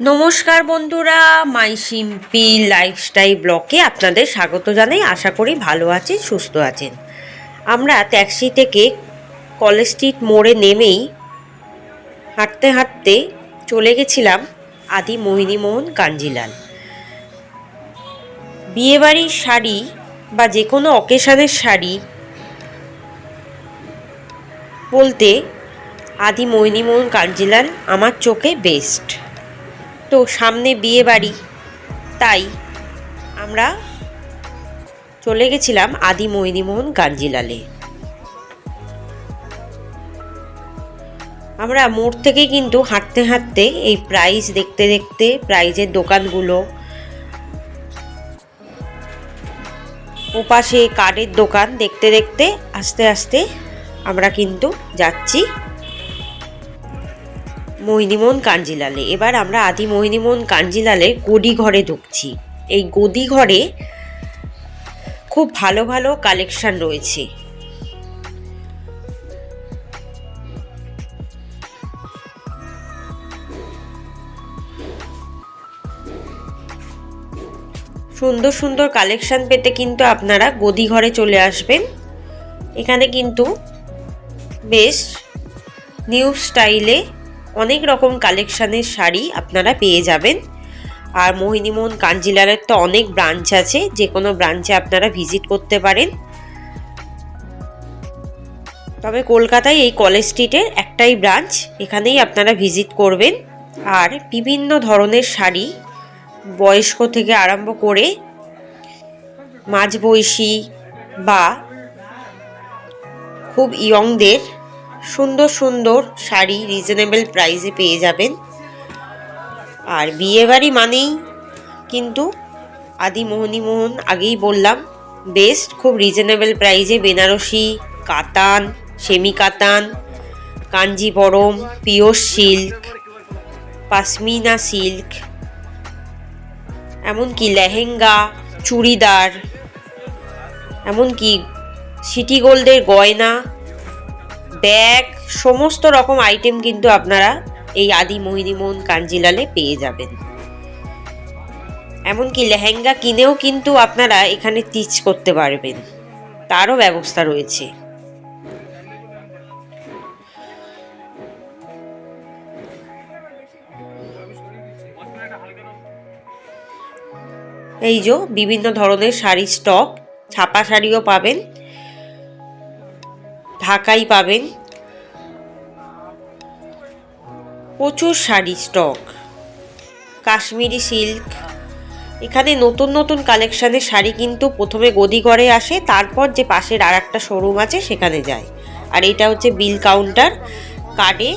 নমস্কার বন্ধুরা, মাই সিম্পি লাইফস্টাইল ব্লকে আপনাদের স্বাগত জানাই। আশা করি ভালো আছেন, সুস্থ আছেন। আমরা ট্যাক্সি থেকে কলেজ স্ট্রিট মোড়ে নেমেই হাঁটতে হাঁটতে চলে গেছিলাম আদি মোহিনীমোহন কাঞ্জিলাল। বিয়েবাড়ির শাড়ি বা যে কোনো অকেশানের শাড়ি বলতে আদি মোহিনীমোহন কাঞ্জিলাল আমার চোখে বেস্ট তো সামনে বিয়ে বাড়ি। তাই আমরা চলে গেছিলাম আদি মোহিনীমোহন গাঞ্জিলালে। আমরা মোড় থেকে কিন্তু হাঁটতে হাঁটতে এই প্রাইজ দেখতে দেখতে প্রাইজের দোকানগুলো, ওপাশে কার্ডের দোকান দেখতে দেখতে আস্তে আস্তে আমরা কিন্তু যাচ্ছি। মোহিনীমোহন কাঞ্জিলালে। এবার আমরা আদি মোহিনীমোহন কাঞ্জিলালে গদি ঘরে ঢুকছি। এই গদি ঘরে খুব ভালো ভালো কালেকশন রয়েছে। সুন্দর সুন্দর কালেকশন পেতে কিন্তু আপনারা গদি ঘরে চলে আসবেন। এখানে কিন্তু বেশ নিউ স্টাইলে অনেক রকম কালেকশানের শাড়ি আপনারা পেয়ে যাবেন। আর মোহিনীমোহন কাঞ্জিলালের তো অনেক ব্রাঞ্চ আছে, যে কোনো ব্রাঞ্চে আপনারা ভিজিট করতে পারেন। তবে কলকাতায় এই কলেজ স্ট্রিটের একটাই ব্রাঞ্চ এখানেই আপনারা ভিজিট করবেন। আর বিভিন্ন ধরনের শাড়ি বয়স্ক থেকে আরম্ভ করে মাঝবয়সী বা খুব ইয়ংদের সুন্দর সুন্দর শাড়ি রিজনেবল প্রাইসে পেয়ে যাবেন। আর বিয়েবাড়ি মানেই কিন্তু আদি মোহনীমোহন আগেই বললাম বেস্ট খুব রিজনেবল প্রাইসে Banarasi, katan semi katan Kanjeevaram, pure silk pashmina silk, এমনকি লেহেঙ্গা, চুড়িদার, এমনকি সিটি গোল্ডের গয়না ব্যাগ সমস্ত রকম আইটেম কিন্তু আপনারা এই আদি মোহিনীমোহন কাঞ্জিলালে পেয়ে যাবেন। এমনকি লেহেঙ্গা কিনেও কিন্তু আপনারা এখানে টিচ করতে পারবেন। তারও ব্যবস্থা রয়েছে। এই যে বিভিন্ন ধরনের শাড়ির স্টক ছাপা শাড়িও পাবেন। ঢাকাই পাবেন। প্রচুর শাড়ি স্টক কাশ্মীরি সিল্ক এখানে নতুন নতুন কালেকশানের শাড়ি কিন্তু প্রথমে গদিঘরে আসে, তারপর যে পাশের আর একটা শোরুম আছে সেখানে যায়। আর এটা হচ্ছে বিল কাউন্টার কার্ডে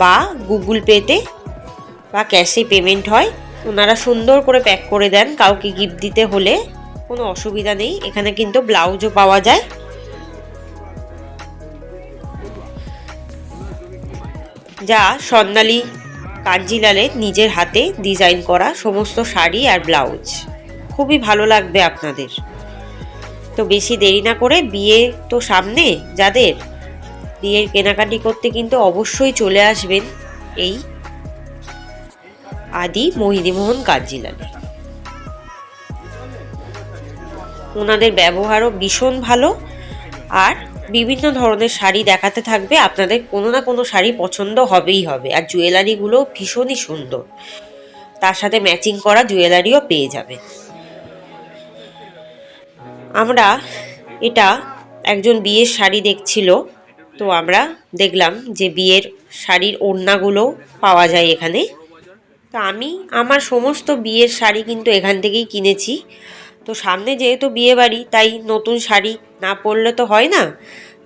বা গুগল পেতে বা ক্যাশে পেমেন্ট হয়। ওনারা সুন্দর করে প্যাক করে দেন, কাউকে গিফট দিতে হলে কোনো অসুবিধা নেই। এখানে কিন্তু ব্লাউজও পাওয়া যায়। যা স্বর্ণালী কাঞ্জিলালের নিজের হাতে ডিজাইন করা সমস্ত শাড়ি আর ব্লাউজ। খুবই ভালো লাগবে আপনাদের। তো বেশি দেরি না করে বিয়ে তো সামনে যাদের, বিয়ের কেনাকাটি করতে কিন্তু অবশ্যই চলে আসবেন এই আদি মোহিনীমোহন কাঞ্জিলালে। ওনাদের ব্যবহারও ভীষণ ভালো আর বিভিন্ন ধরনের শাড়ি দেখাতে থাকবে। আপনাদের কোনো না কোনো শাড়ি পছন্দ হবেই হবে। আর জুয়েলারিগুলো ভীষণই সুন্দর। তার সাথে ম্যাচিং করা জুয়েলারিও পেয়ে যাবে আমরা এটা একজন বিয়ের শাড়ি দেখছিল। তো আমরা দেখলাম যে বিয়ের শাড়ির ওড়নাগুলো পাওয়া যায় এখানে। তো আমি, আমার সমস্ত বিয়ের শাড়ি কিন্তু এখান থেকেই কিনেছি। তো সামনে যেহেতু বিয়ে বাড়ি তাই নতুন শাড়ি না পরলে তো হয় না।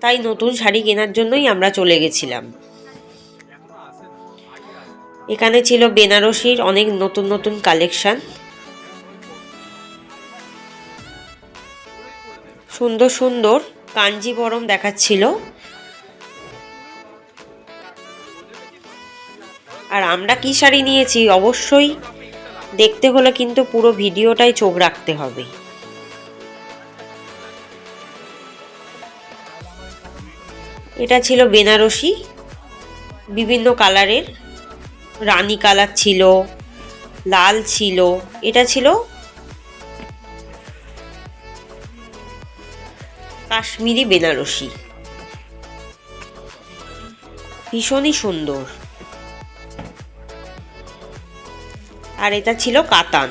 তাই নতুন শাড়ি কেনার জন্যই আমরা চলে গেছিলাম। এখানে ছিল বেনারসির অনেক নতুন নতুন কালেকশান। সুন্দর সুন্দর কাঞ্জিবরম দেখাচ্ছিল। আর আমরা কি শাড়ি নিয়েছি? অবশ্যই দেখতে হলে কিন্তু পুরো ভিডিওটাই চোখ রাখতে হবে। এটা ছিল বেনারসি, বিভিন্ন কালারের। রানী কালার ছিল, লাল ছিল, এটা ছিল কাশ্মীরি বেনারসি। ভীষণই সুন্দর। আর এটা ছিল কাতান।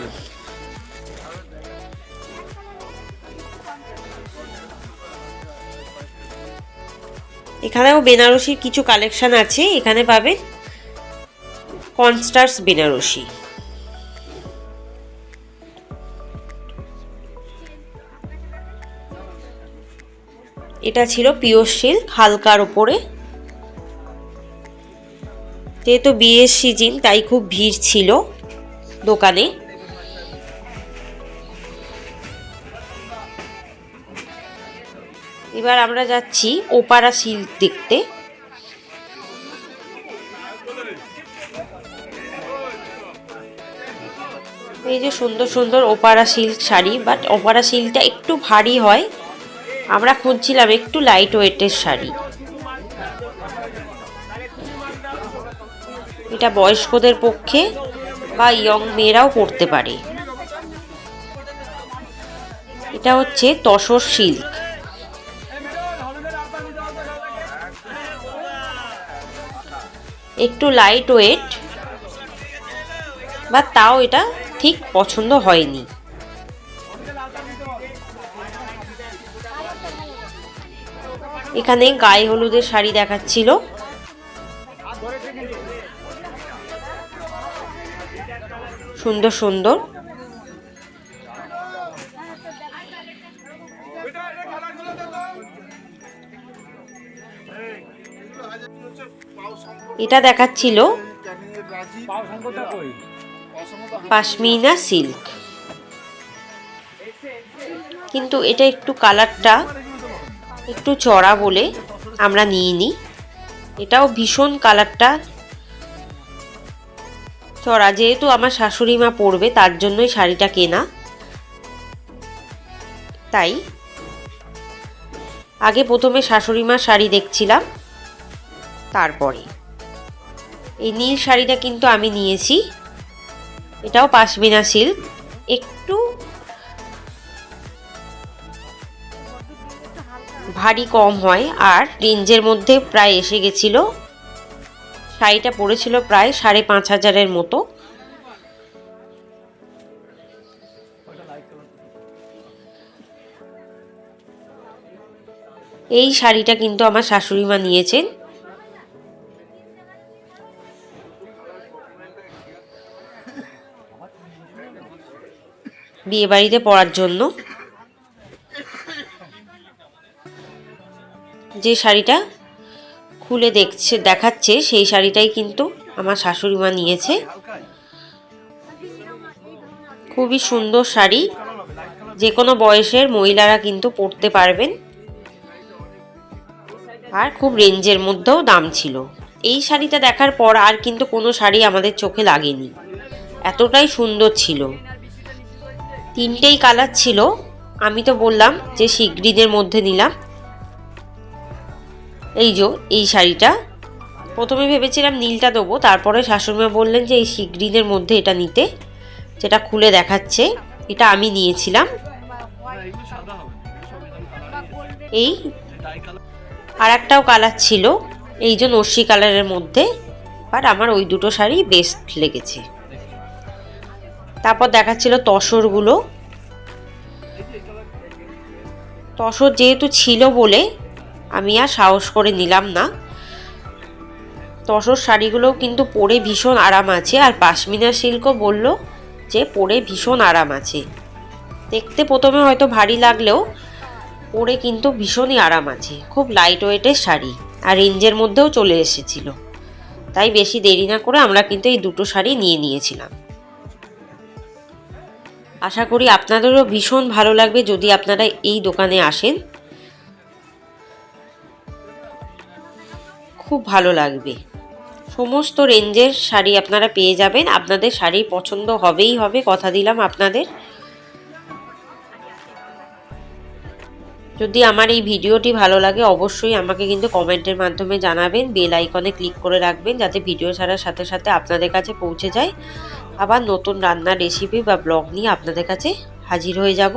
এখানেও বেনারসির কিছু কালেকশন আছে, এখানে পাবেন কনস্টার্স বেনারসি। এটা ছিল পিওর সিল্ক হালকার ওপরে যেহেতু বিয়ের সিজন তাই খুব ভিড় ছিল। দোকানে। এবার আমরা যাচ্ছি ওপারা সিল্ক দেখতে। এই যে সুন্দর সুন্দর ওপারা সিল্ক শাড়ি বাট ওপারা সিল্কটা একটু ভারী হয়। আমরা খুঁজছিলাম একটু লাইট ওয়েটের শাড়ি। এটা বয়স্কদের পক্ষে। বা ইয়ং মেয়েরাও পরতে পারে। এটা হচ্ছে তসর সিল্ক। একটু লাইট ওয়েট বা তাও এটা ঠিক পছন্দ হয়নি। এখানে গায়ে হলুদের শাড়ি দেখাচ্ছিল। সুন্দর সুন্দর। এটা দেখাচ্ছিল পাশমিনা সিল্ক। কিন্তু এটা একটু কালারটা একটু চড়া বলে আমরা নিয়ে নিই এটাও ভীষণ কালারটা চড়া যেহেতু আমার শাশুড়ি মা পরবে তার জন্যই শাড়িটা কেনা। তাই আগে প্রথমে শাশুড়ি মার শাড়ি দেখছিলাম, তারপরে। এই নীল শাড়িটা কিন্তু আমি নিয়েছি। এটাও পাশমিনা সিল্ক একটু ভারী কম হয়, আর রেঞ্জের মধ্যে প্রায় এসে গেছিল। শাড়িটা পড়েছিল প্রায় সাড়ে পাঁচ হাজারের মতো। এই শাড়িটা কিন্তু আমার শাশুড়ি মা নিয়েছেন। বিয়ে বাড়িতে পরার জন্য। যে শাড়িটা খুলে দেখছে, দেখাচ্ছে, সেই শাড়িটাই কিন্তু আমার শাশুড়ি মা নিয়েছে। খুবই সুন্দর শাড়ি। যে কোনো বয়সের মহিলারা কিন্তু পরতে পারবেন। আর খুব রেঞ্জের মধ্যেও দাম ছিল। এই শাড়িটা দেখার পর আর কিন্তু কোনো শাড়ি আমাদের চোখে লাগেনি। এতটাই সুন্দর ছিল। তিনটেই কালার ছিল। আমি তো বললাম যে শিগগিরিদের মধ্যে নিলাম। এই যে, এই শাড়িটা। প্রথমে ভেবেছিলাম নীলটা দেবো, তারপরে শাশুড়িমা বললেন যে এই শিগগিরিদের মধ্যে এটা নিতে, যেটা খুলে দেখাচ্ছে। এটা আমি নিয়েছিলাম। এই আর একটাও কালার ছিল, এই যে নস্যি কালারের মধ্যে বাট আমার ওই দুটো শাড়ি বেস্ট লেগেছে। তারপর দেখাচ্ছিল তসরগুলো। তসর যেহেতু ছিল বলে আমি আর সাহস করে নিলাম না। তসর শাড়িগুলোও কিন্তু পরে ভীষণ আরাম আছে আর পাশমিনা সিল্কও বলল যে পরে ভীষণ আরাম আছে। দেখতে প্রথমে হয়তো ভারী লাগলেও পরে কিন্তু ভীষণই আরাম আছে। খুব লাইট ওয়েটের শাড়ি আর রেঞ্জের মধ্যেও চলে এসেছিল। তাই বেশি দেরি না করে আমরা কিন্তু এই দুটো শাড়ি নিয়ে নিয়েছিলাম। আশা করি আপনাদেরও ভীষণ ভালো লাগবে যদি আপনারা এই দোকানে আসেন। খুব ভালো লাগবে। সমস্ত রেঞ্জের শাড়ি আপনারা পেয়ে যাবেন। আপনাদের শাড়ি পছন্দ হবেই হবে, কথা দিলাম আপনাদের। যদি আমার এই ভিডিওটি ভালো লাগে, অবশ্যই আমাকে কিন্তু কমেন্টের মাধ্যমে জানাবেন। বেল আইকনে ক্লিক করে রাখবেন, যাতে ভিডিও ছাড়ার সাথে সাথে আপনাদের কাছে পৌঁছে যায়। আবার নতুন রান্নার রেসিপি বা ব্লগ নিয়ে আপনাদের কাছে হাজির হয়ে যাব।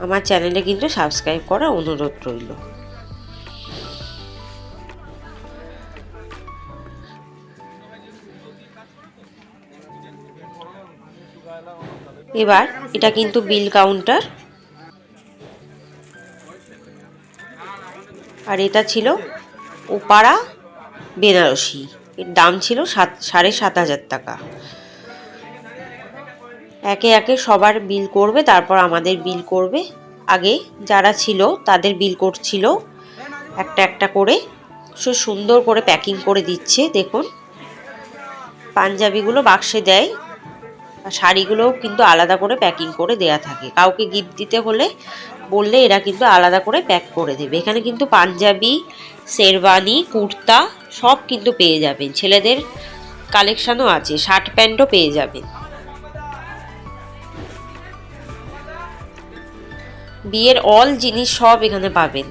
আমার চ্যানেলে কিন্তু সাবস্ক্রাইব করা অনুরোধ রইল। এবার এটা কিন্তু বিল কাউন্টার। আর এটা ছিল ওপাড়া বেনারসি। এর দাম ছিল সাত, সাড়ে সাত হাজার টাকা। একে একে সবার বিল করবে, তারপর আমাদের বিল করবে। আগে যারা ছিল, তাদের বিল করছিল একটা একটা করে। সে সুন্দর করে প্যাকিং করে দিচ্ছে, দেখুন। পাঞ্জাবিগুলো বাক্সে দেয়। আর শাড়িগুলোও কিন্তু আলাদা করে প্যাকিং করে দেয়া থাকে। কাউকে গিফট দিতে হলে বললে এরা কিন্তু আলাদা করে প্যাক করে দেবে। এখানে কিন্তু পাঞ্জাবি, শেরওয়ানি, কুর্তা সব কিন্তু পেয়ে যাবেন। ছেলেদের কালেকশানও আছে শার্ট প্যান্টও পেয়ে যাবেন। বিয়ের অল জিনিস সব এখানে পাবেন।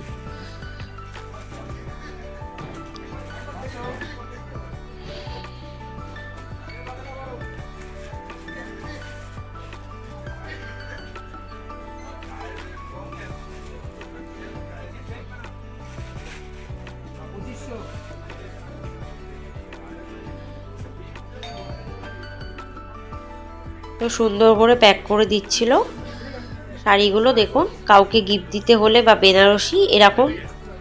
সুন্দর করে প্যাক করে দিচ্ছিল। শাড়িগুলো দেখুন, কাউকে গিফট দিতে হলে বা বেনারসি এরকম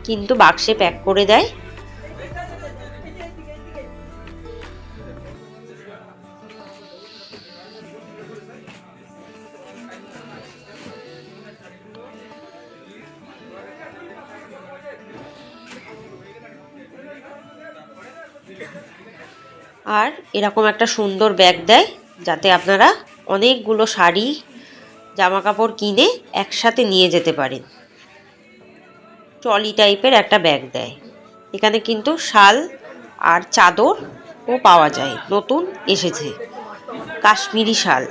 কিন্তু বাক্সে প্যাক করে দেয়। আর এরকম একটা সুন্দর ব্যাগ দেয়, যাতে আপনারা অনেকগুলো শাড়ি জামা কাপড় কিনে একসাথে নিয়ে যেতে পারেন। ট্রলি টাইপের একটা ব্যাগ দেয়। এখানে কিন্তু শাল আর চাদরও পাওয়া যায়। নতুন এসেছে, কাশ্মীরি শাল।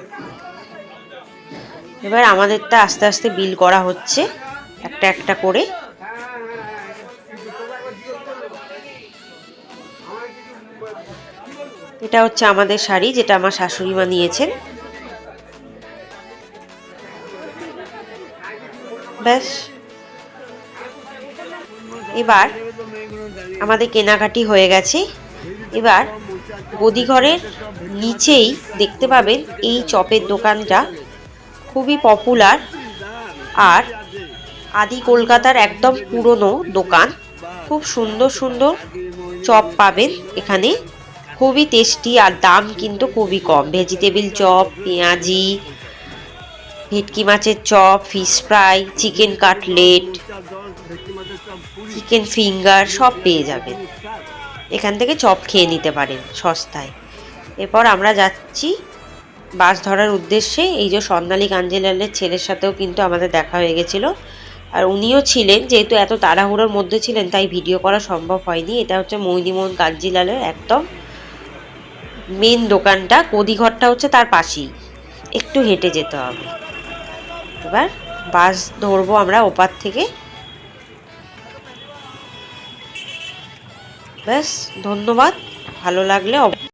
এবার আমাদেরটা আস্তে আস্তে বিল করা হচ্ছে, একটা একটা করে। এটা হচ্ছে আমাদের শাড়ি, যেটা আমার শাশুড়ি মা নিয়েছেন। ব্যাস এবার আমাদের কেনাকাটি হয়ে গেছে। এবার গদিঘরের নিচেই দেখতে পাবেন এই চপের দোকানটা। খুবই পপুলার আর আদি কলকাতার একদম পুরনো দোকান। খুব সুন্দর সুন্দর চপ পাবেন এখানে। খুবই টেস্টি আর দাম কিন্তু খুবই কম। ভেজিটেবিল চপ, পেঁয়াজি ভেটকি মাছের chop fish fry chicken cutlet chicken finger সব পেয়ে যাবেন। এখান থেকে চপ খেয়ে নিতে পারেন সস্তায়। এরপর আমরা যাচ্ছি বাস ধরার উদ্দেশ্যে। এই যে স্বর্ণালী কাঞ্জিলালের ছেলের সাথেও কিন্তু আমাদের দেখা হয়ে গেছিল। আর উনিও ছিলেন, যেহেতু এত তাড়াহুড়োর মধ্যে ছিলেন, তাই ভিডিও করা সম্ভব হয়নি। এটা হচ্ছে মৈনিমোহন কাঞ্জিলালের একদম মেন দোকানটা। গদিঘরটা হচ্ছে তার পাশেই। একটু হেঁটে যেতে হবে। এবার বাস ধরবো আমরা ওপার থেকে। ব্যাস ধন্যবাদ। ভালো লাগলে